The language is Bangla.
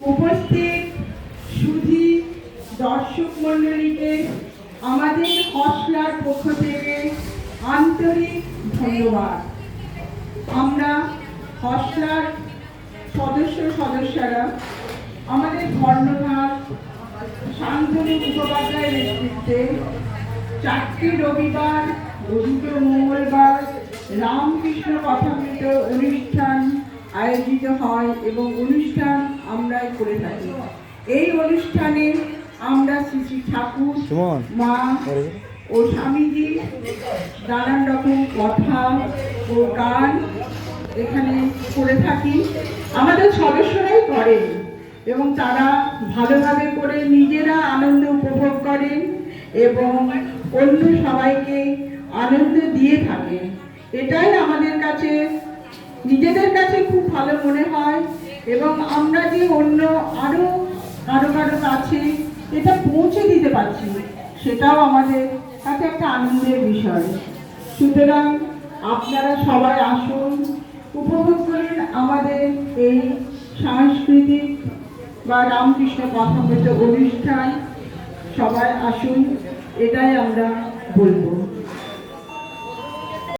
উপস্থিত সুধী দর্শক মণ্ডলীকে, আমাদের হসলার পক্ষ থেকে আন্তরিক ধন্যবাদ। আমরা হসলার সদস্য সদস্যরা, আমাদের কর্ণধার শান্তনু মুখোপাধ্যায়ের নেতৃত্বে চারটি রবিবার দুটো মঙ্গলবার রামকৃষ্ণ কথামৃত অনুষ্ঠান আয়োজিত হয় এবং অনুষ্ঠান আমরাই করে থাকি। এই অনুষ্ঠানে আমরা শ্রী শ্রী ঠাকুর মা ও স্বামীজি নানান রকম কথা ও গান এখানে করে থাকি। আমাদের সদস্যরাই করেন এবং তারা ভালোভাবে করে নিজেরা আনন্দ উপভোগ করেন এবং অন্য সবাইকে আনন্দ দিয়ে থাকেন। এটাই আমাদের কাছে নিজেদের কাছে খুব ভালো মনে এবং আমরা যে অন্য আরও কারও কারও কাছে এটা পৌঁছে দিতে পারছি, সেটাও আমাদের কাছে একটা আনন্দের বিষয়। সুতরাং আপনারা সবাই আসুন, উপভোগ করুন আমাদের এই সাংস্কৃতিক বা রামকৃষ্ণ কথামৃত অনুষ্ঠান। সবাই আসুন, এটাই আমরা বলব।